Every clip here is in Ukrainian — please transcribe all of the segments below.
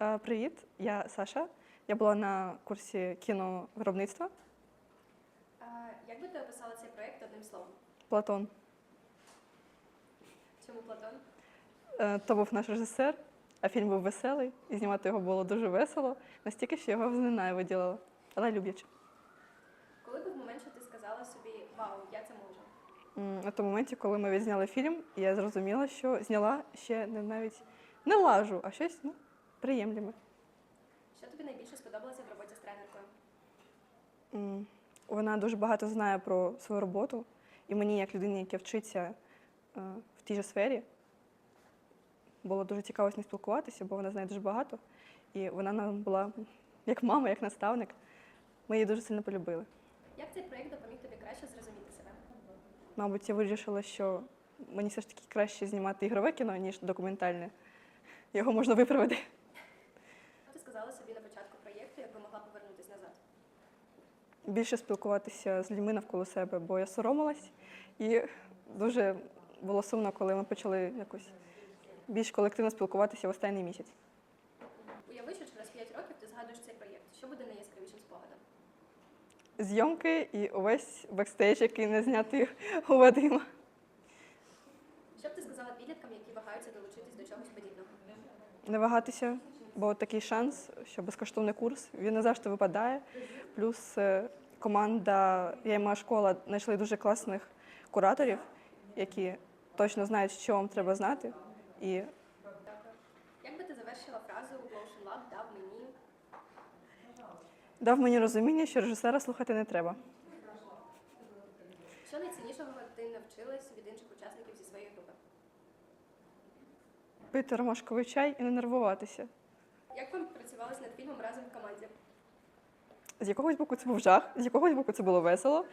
Е, Привіт, я Саша. Я була на курсі кіновиробництва А, Як би ти описала цей проєкт одним словом? Платон. Чому Платон? Е, То був наш режисер, а фільм був веселий, і знімати його було дуже весело, настільки, що його зненавиділа, але любляче. Коли був момент, що ти сказала собі Вау, я це можу? На тому моменті, коли ми відзняли фільм, я зрозуміла, що зняла ще не навіть не лажу, а щось ну, приємлеме. Що тобі найбільше сподобалося в роботі з тренеркою? М, Вона дуже багато знає про свою роботу, і мені, як людині, яка вчиться е, в тій же сфері, було дуже цікаво з нею спілкуватися, бо вона знає дуже багато. І вона нам була як мама, як наставник. Ми її дуже сильно полюбили. Як цей проєкт допоміг тобі краще зрозуміти себе? Мабуть, я вирішила, що мені все ж таки краще знімати ігрове кіно, ніж документальне. Його можна виправити. Сказала собі на початку проєкту, якби могла повернутися назад? Більше спілкуватися з людьми навколо себе, бо я соромилась і дуже було сумно, коли ми почали якось більш колективно спілкуватися в останній місяць. Уяви, що через 5 років ти згадуєш цей проєкт. Що буде найяскравішим спогадом? Зйомки і увесь бекстейдж, який не знятий у Вадима. Що б ти сказала підліткам, які вагаються долучитись до чогось подібного? Не вагатися, бо такий шанс, що безкоштовний курс, він не завжди випадає. Плюс е, команда Я і моя школа знайшли дуже класних кураторів, які точно знають, що вам треба знати. І Як би ти завершила фразу Motion Lab дав мені? дав мені розуміння, що режисера слухати не треба. Що найціннішого ти навчилась від інших учасників зі своєї групи? Пити ромашковий чай і не нервуватися. Як вам працювалось над фільмом разом в команді? З якогось боку це був жах, з якогось боку це було весело.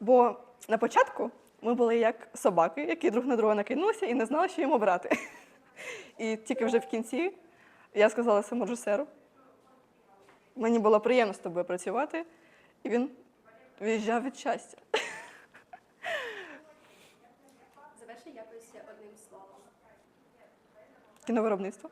Бо на початку ми були як собаки, які друг на друга накинулися і не знали, що йому брати. І тільки вже в кінці я сказала своєму режисеру, мені було приємно з тобою працювати, і він виїжджав від щастя. Заверши якось одним словом. Кіновиробництво.